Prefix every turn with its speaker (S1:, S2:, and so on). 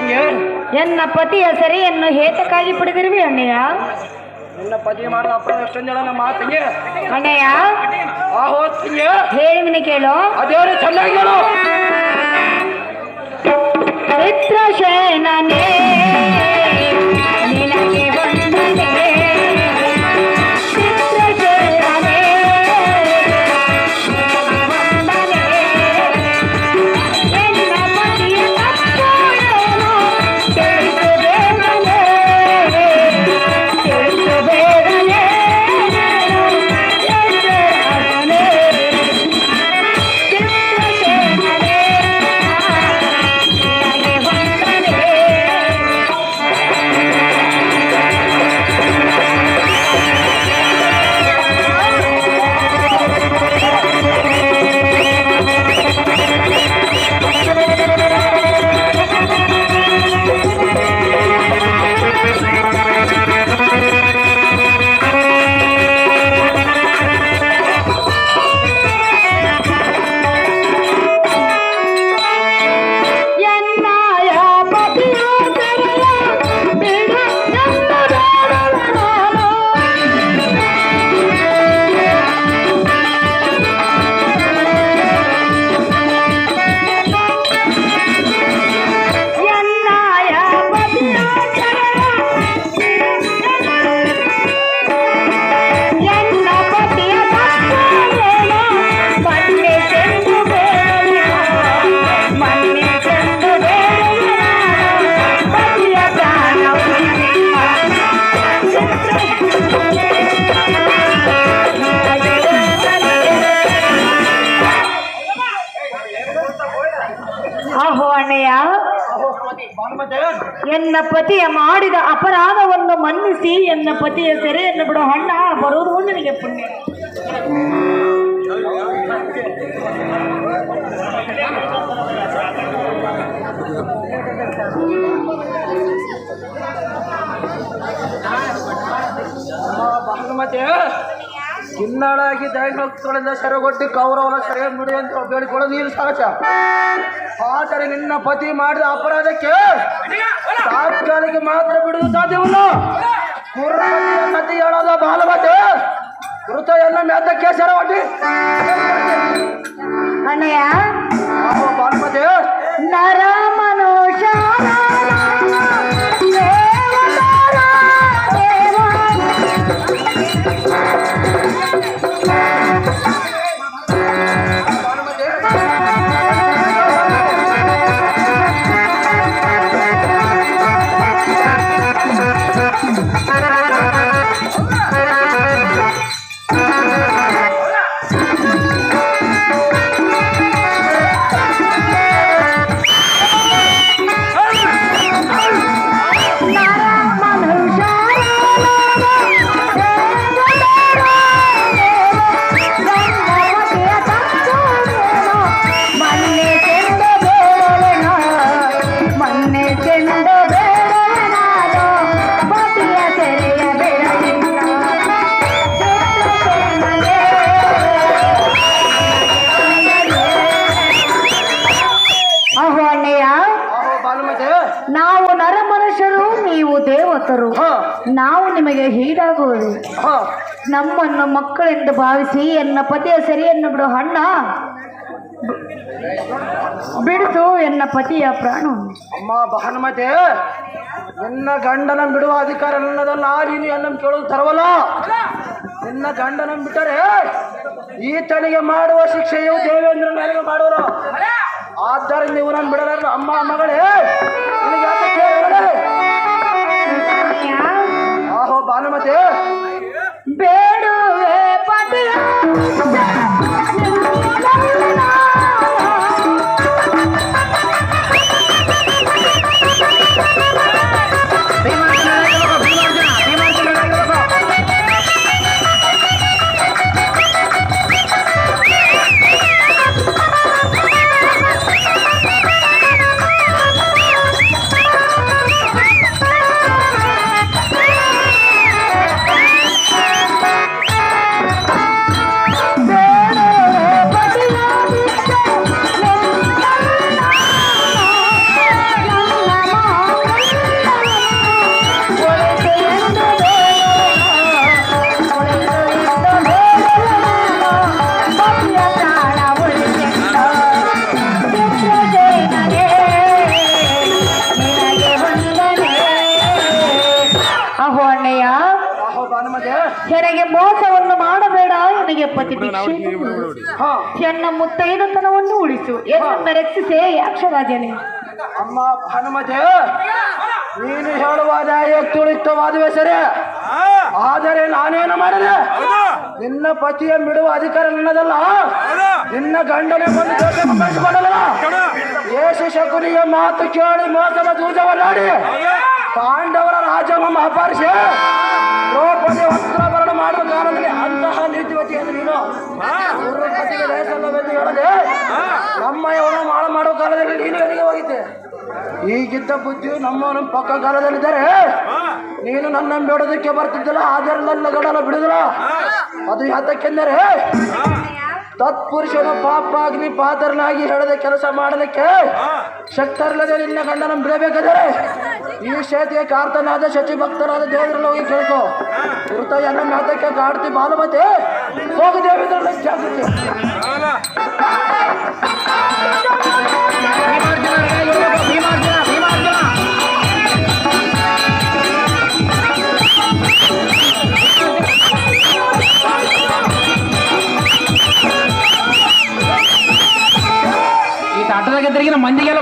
S1: ತಂಗಿ
S2: ಎನ್ನ ಪತಿಯ ಸರಿಯನ್ನು ಹೇತಕ್ಕಾಗಿ ಪಡೆದಿರುವೆ ಅಣ್ಣಯ್ಯ?
S1: ನಿನ್ನ ಪತಿ ಮಾಡಿದ ಅಪರಾಧ ಎಷ್ಟೊಂದು ಹೇಳ ನಮ್ಮ ತಂಗಿ.
S2: ಅಣ್ಣಯ್ಯ
S1: ಆಹೋ ತಂಗಿ.
S2: ಹೇಳಿವಿನ ಕೇಳು.
S1: ಅದೇ ಚೆನ್ನಾಗಿ ಹೇಳು.
S2: ಎನ್ನ ಪತಿಯ ಮಾಡಿದ ಅಪರಾಧವನ್ನು ಮನ್ನಿಸಿ ಎನ್ನ ಪತಿಯ ಸೆರೆಯನ್ನು ಬಿಡೋ ಹಣ್ಣ ಬರುವುದು ನಿನಗೆ ಪುಣ್ಯ
S1: ಭಾನುಮತಿ ಕಿನ್ನಾಳಾಗಿ ದೈವಭಕ್ತಗಳಿಂದ ಸೆರೆಗೊಟ್ಟಿ ಕೌರವನ ಸೆರೆ ನುಡಿ ಅಂತ ಬೇಡಿಕೊಳ್ಳೋ ನೀನು ಸಹಜ ಆದರೆ ನಿನ್ನ ಪತಿ ಮಾಡಿದ ಅಪರಾಧಕ್ಕೆ ತಾತ್ಕಾಲಿಕ ಮಾತ್ರ ಬಿಡುವುದು ಸಾಧ್ಯವಿಲ್ಲ. ಕತಿ ಹೇಳೋದ ಬಾಲಭತೆ ಕೃತ ಎಲ್ಲ ಮೆದ್ದಕ್ಕೆ ಸೆರೆಗೊಟ್ಟಿ
S2: ಅಣ್ಣಯ್ಯ
S1: ಬಾಲಭತೆ ಭಾನುಮತಿ
S2: ದೇವತರು
S1: ಹಾ.
S2: ನಾವು ನಿಮಗೆ ಹೀಡಾಗುವುದು
S1: ಹಾ.
S2: ನಮ್ಮನ್ನು ಮಕ್ಕಳೆಂದು ಭಾವಿಸಿ ಎನ್ನ ಪತಿಯ ಸೆರೆಯನ್ನು ಬಿಡು ಹಣ್ಣ ಬಿಡಿಸು ಎನ್ನ ಪತಿಯ ಪ್ರಾಣ.
S1: ಅಮ್ಮ ಭಾನುಮತಿ ನಿನ್ನ ಗಂಡನ ಬಿಡುವ ಅಧಿಕಾರ ನನ್ನದಲ್ಲ ನೀನು ಎಲ್ಲ ಕೇಳೋದು ತರವಲ್ಲ. ನಿನ್ನ ಗಂಡನ ಬಿಟ್ಟರೆ ಈತನಿಗೆ ಮಾಡುವ ಶಿಕ್ಷೆಯು ದೇವೇಂದ್ರ ಮಾಡೋರು ಆದ್ದರಿಂದ ನೀವು ನಾನು ಬಿಡಲಾರ ಅಮ್ಮ ಮಗಳೇ क्या
S2: आहो बानो
S1: मत ಪತಿ ಮಾಡಬೇಡ ನನಗೆ
S2: ಪತಿ
S1: ಎನ್ನ ಮುತ್ತೈದತನವನ್ನು ಉಳಿಸು. ಎನ್ನ ರಕ್ಷಿಸೇ ಯಾಕ್ಷರಾಜನೇ.
S2: ಅಮ್ಮ ಹನುಮತೆ ನೀನು ಹೇಳುವಾದ ತುಳಿತವಾದುವೆ ಸರಿ ಆದರೆ ನಾನೇನು ಮಾಡಿದೆ? ನಿನ್ನ ಪತಿಯ ಬಿಡುವ ಅಧಿಕಾರ ನನ್ನದಲ್ಲ. ನಿನ್ನ ಗಂಡನೆ ಬಂದು ದೋಷ ಮಾಡಿಸಿಕೊಂಡಲ್ಲ ಯೇಸು ಶಕುನಿಯ ಮಾತು ಕೇಳಿ ಮೋಸದ ದೂಜವನ್ನಾಡಿ ಪಾಂಡವರ ರಾಜ ಅಪಹರಿಸಿ ದ್ರೌಪದಿ ವಸ್ತ್ರಾಭರಣ ಮಾಡುವ ಕಾಲದಲ್ಲಿ ಅಂತಹ ನೀತಿವತಿಯನ್ನು ನೀನು? ಹೇಳದೆ ನಮ್ಮ ಮಾಡ ಮಾಡೋ ಕಾಲದಲ್ಲಿ ನೀನು ಎಲ್ಲಿಗೆ ಹೋಗಿದ್ದೆ? ಈಗಿದ್ದ ಬುದ್ಧಿ ನಮ್ಮ ನಮ್ಮ ಪಕ್ಕ ಕಾಲದಲ್ಲಿದ್ದಾರೆ ನೀನು ನನ್ನ ಬಿಡೋದಕ್ಕೆ ಬರ್ತಿದ್ದಿಲ್ಲ ಆದರೆ ನನ್ನ ಗಡಲ ಬಿಡುದಿಲ್ಲ? ಅದು ಯಾತಕ್ಕೆಂದರೆ? ತತ್ಪುರುಷನ ಪಾಪಾಗ್ನಿ ಪಾತ್ರನಾಗಿ ಹೇಳದೆ ಕೆಲಸ ಮಾಡಲಿಕ್ಕೆ ಶಕ್ತರಿಲ್ಲದೆ ನಿನ್ನ ಗಂಡನ ಬಿಡಬೇಕಾದರೆ? ಈ ಶೇತಿಯ ಕಾರ್ತನಾದ ಶಚಿ ಭಕ್ತನಾದ ದೇವರಲ್ಲಿ ಹೋಗಿ ಕೇಳ್ಕೊ. ಇರ್ತಾಯ ಎಲ್ಲ ಮಾತಕ್ಕೆ ಕಾಡ್ತಿ ಬಾಲಮತಿ ಹೋಗಿ ದೇವಿದ್ರಲ್ಲಿ ಈ ತಾಟದಾಗ ಮಂದಿಗೆಲ್ಲ